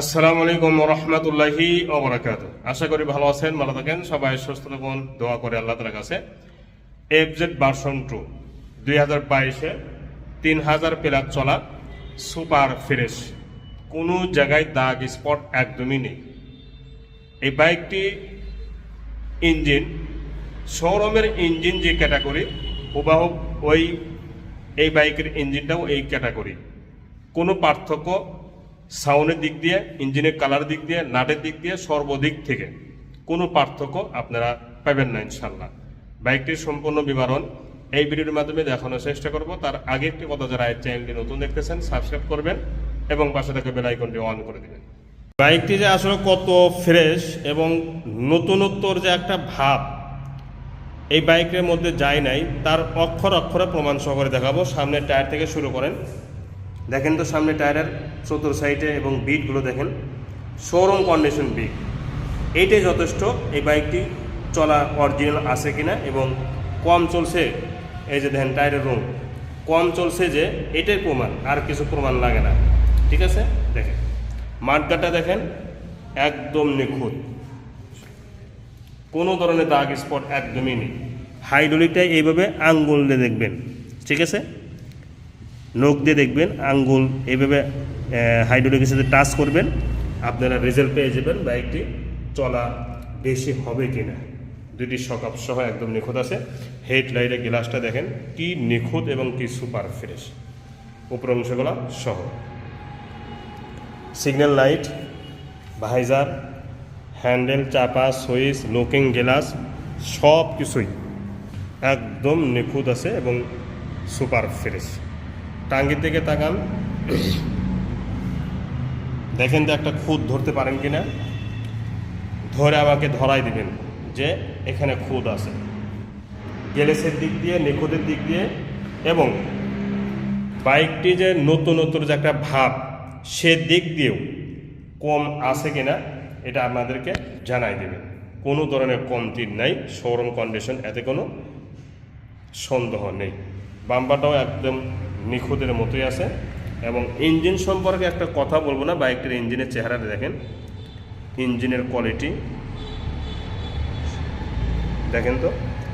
আসসালামু আলাইকুম রহমতুল্লাহি ওবরাকাত আশা করি ভালো আছেন, ভালো থাকেন। সবাই সুস্থ থাকুন, দোয়া করে আল্লাহ তালার কাছে। এফজেড ভার্সন টু দুই হাজার বাইশে তিন হাজার প্লাক চলা, সুপার ফ্রেশ। কোনো জায়গায় দাগ, স্পট একদমই নেই। এই বাইকটি ইঞ্জিন, শোরুমের ইঞ্জিন যে ক্যাটাগরি হুবাহুব ওই, এই বাইকের ইঞ্জিনটাও এই ক্যাটাগরি। কোনো পার্থক্য সাউন্ডের দিক দিয়ে, ইঞ্জিনের কালার দিক দিয়ে, নাটের দিক দিয়ে সর্বদিক থেকে কোনো পার্থক্য আপনারা পাবেন না ইনশাল্লাহ বাইকটির সম্পূর্ণ বিবরণ এই ভিডিওর মাধ্যমে দেখানোর চেষ্টা করব। তার আগে একটি কথা যারা এই চ্যানেলটি নতুন দেখতেছেন সাবস্ক্রাইব করবেন এবং পাশে থেকে বেল আইকনটি অন করে দেবেন। বাইকটি যে আসলে কত ফ্রেশ এবং নতুনত্বর যে একটা ভাব, এই বাইকের মধ্যে যায় নাই, তার অক্ষর অক্ষরে প্রমাণ সহকারে দেখাবো। সামনের টায়ার থেকে শুরু করেন। দেখেন তো সামনে টায়ারের চতুর সাইডে এবং বিটগুলো দেখেন। শোরুম কন্ডিশন বিট। এইটাই যথেষ্ট, এই বাইকটি চলা অরিজিনাল আছে কিনা এবং কম চলছে, এই যে দেখেন টায়ারের রুম, কম চলছে যে এটাই প্রমাণ, আর কিছু প্রমাণ লাগে না। ঠিক আছে? দেখেন মাঠগাটা দেখেন একদম নিখুঁত। কোনো ধরনের দাগ স্পট একদমই নেই। হাইড্রোলিকটা এইভাবে আঙ্গুল দিয়ে দেখবেন। ঠিক আছে? নখ দিয়ে দেখবেন, আঙ্গুল এইভাবে হাইড্রোলিকের সাথে টাচ করবেন, আপনারা রেজাল্ট পেয়ে যাবেন বাইকটি চলা বেশি হবে কি না দুটি সকাপ সহ একদম নিখুঁত আছে। হেডলাইটের গ্লাসটা দেখেন, কি নিখুঁত এবং কি সুপার ফ্রেশ উপর অংশগুলো সহ। সিগন্যাল লাইট ভাইজার হ্যান্ডেল চাপা সুইচ লুকিং গ্লাস সব কিছুই একদম নিখুঁত আছে এবং সুপার ফ্রেশ টাঙ্গির দিকে তাকান। দেখেন তো একটা খুদ ধরতে পারেন কি না ধরে আমাকে ধরাই দিবেন যে এখানে খুদ আছে। গ্যালেসের দিক দিয়ে নিখুঁতের দিক দিয়ে এবং বাইকটি যে নতুন নতুন যে একটা ভাব, সে দিক দিয়েও কম আছে কিনা, এটা আপনাদেরকে জানাই দেবে। কোনো ধরনের কমতি নাই শোরুম কন্ডিশন এতে কোনো সন্দেহ নেই। বাম্পারটাও একদম নিখুঁতের মতোই আছে এবং ইঞ্জিন সম্পর্কে একটা কথা বলব না, বাইকটির ইঞ্জিনের চেহারাটা দেখেন। ইঞ্জিনের কোয়ালিটি দেখেন তো,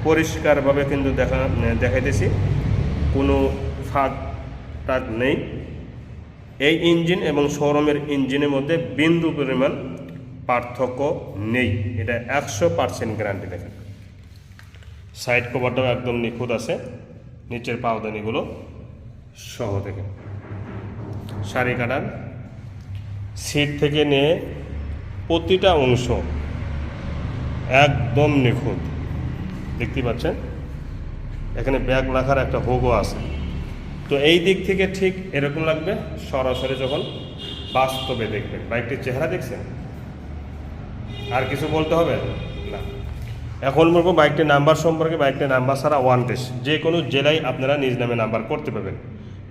পরিষ্কারভাবে কিন্তু দেখা, দেখাইতেছি, কোনো ফাঁক টাক নেই। এই ইঞ্জিন এবং শোরুমের ইঞ্জিনের মধ্যে বিন্দু পরিমাণ পার্থক্য নেই। এটা একশো পার্সেন্ট গ্যারান্টি দেখেন। সাইড কভারটাও একদম নিখুঁত আছে, নিচের পাওদানিগুলো। সহ থেকে। শাড়ি কাটার সিট থেকে নিয়ে প্রতিটা অংশ একদম নিখুঁত। দেখতে পাচ্ছেন? এখানে ব্যাগ রাখার একটা হোগও আছে। তো এই দিক থেকে ঠিক এরকম লাগবে সরাসরি যখন বাস্তবে দেখবেন বাইকটির চেহারা দেখছেন? আর কিছু বলতে হবে? না। এখন বলব বাইকটির নাম্বার সম্পর্কে। বাইকটির নাম্বার ছাড়া ওয়ান টেস্ট। যে কোনো জেলায় আপনারা নিজ নামে নাম্বার করতে পারবেন।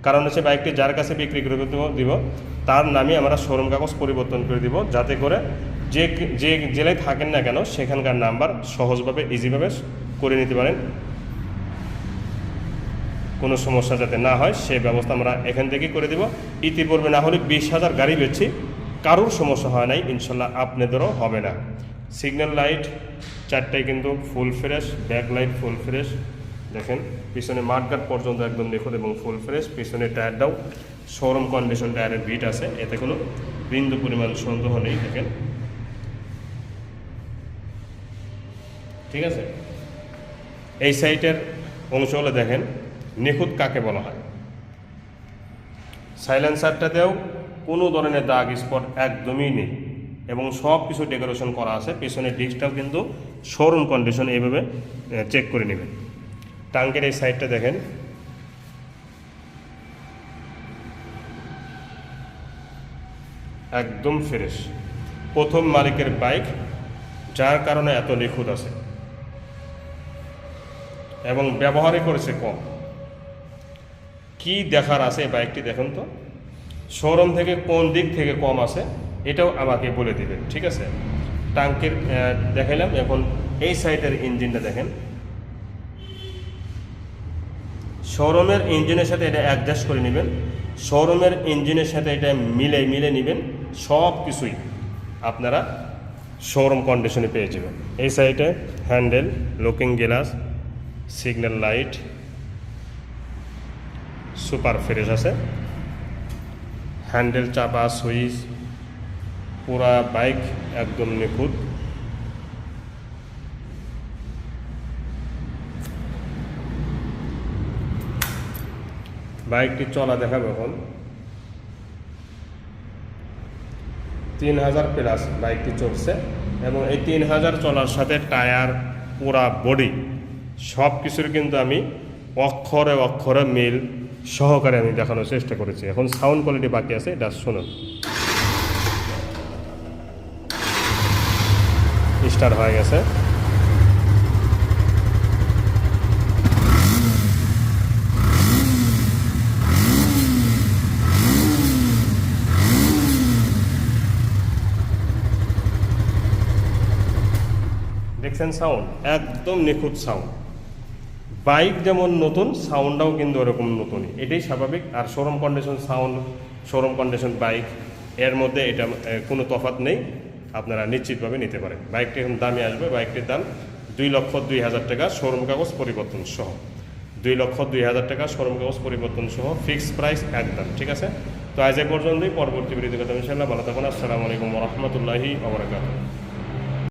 কারণ হচ্ছে বাইকটি যার কাছে বিক্রি করে দিব তার নামে আমরা শোরুম কাগজ পরিবর্তন করে দিব, যাতে করে যে যে জেলায় থাকেন না কেন সেখানকার নাম্বার সহজভাবে ইজিভাবে করে নিতে পারেন। কোনো সমস্যা যাতে না হয়, সে ব্যবস্থা আমরা এখান থেকেই করে দিব। ইতিপূর্বে না হলে বিশ হাজার গাড়ি বেচছি, কারোর সমস্যা হয় নাই, ইনশাল্লাহ আপনাদেরও হবে না। সিগন্যাল লাইট চারটায় কিন্তু full fresh back light full fresh দেখেন, পিছনে মাঠঘাট পর্যন্ত একদম নিখুঁত এবং ফুল ফ্রেশ পিছনে টায়ারটাও শোরুম কন্ডিশন টায়ারের বিট আছে, এতে কোনো বিন্দু পরিমাণ সন্দেহ নেই, দেখেন। ঠিক আছে? এই সাইটের অংশ হলে দেখেন, নিখুঁত কাকে বলা হয়। সাইলেন্সারটাতেও কোনো ধরনের দাগ স্পট একদমই নেই এবং সব কিছু ডেকোরেশন করা আছে পেছনের ডিস্কটাও কিন্তু শোরুম কন্ডিশন এইভাবে চেক করে নেবেন। টাঙ্কের এই সাইডটা দেখেন। একদম ফ্রেশ। প্রথম মালিকের বাইক, যার কারণে এত নিখুঁত আছে। এবং ব্যবহারই করেছে কম। কি দেখার আছে এই বাইকটি দেখুন তো? শোরুম থেকে কোন দিক থেকে কম আছে, এটাও আমাকে বলে দিবেন, ঠিক আছে? টাঙ্কের দেখাইলাম। এখন এই সাইডের ইঞ্জিনটা দেখেন। শোরুমের ইঞ্জিনের সাথে এটা অ্যাডজাস্ট করে নেবেন। শোরুমের ইঞ্জিনের সাথে এটা মিলে মিলে নেবেন। সব কিছুই আপনারা শোরুম কন্ডিশনে পেয়ে যাবেন। এই সাইডে handle looking glass signal light super fresh আছে। হ্যান্ডেল চাপা সুইচ পুরা বাইক একদম নিখুঁত। বাইকটি চলা দেখাবো এখন তিন হাজার প্লাস বাইকটি চলছে এবং এই তিন হাজার চলার সাথে টায়ার পুরা বডি সব কিছুর কিন্তু আমি অক্ষরে অক্ষরে মিল সহকারে আমি দেখানোর চেষ্টা করেছি। এখন সাউন্ড কোয়ালিটি বাকি আছে, এটা শুনুন। স্টার হয়ে গেছে। দেখছেন সাউন্ড একদম নিখুঁত সাউন্ড বাইক যেমন নতুন সাউন্ডটাও কিন্তু ওরকম নতুনই। এটাই স্বাভাবিক। আর showroom condition sound showroom condition bike এর মধ্যে এটা কোনো তফাৎ নেই। আপনারা নিশ্চিতভাবে নিতে পারেন। বাইকটি এখন দামে আসবে। বাইকটির দাম দুই লক্ষ দুই হাজার টাকা শোরুম কাগজ পরিবর্তন সহ। দুই লক্ষ দুই হাজার টাকা শোরুম কাগজ পরিবর্তন সহ। ফিক্সড প্রাইস একদম, ঠিক আছে? তো আজ এ পর্যন্তই। পরবর্তী ভিডিওতে কথা ইনশাল্লাহ ভালো থাকুন। আসসালামু আলাইকুম রহমতুল্লাহি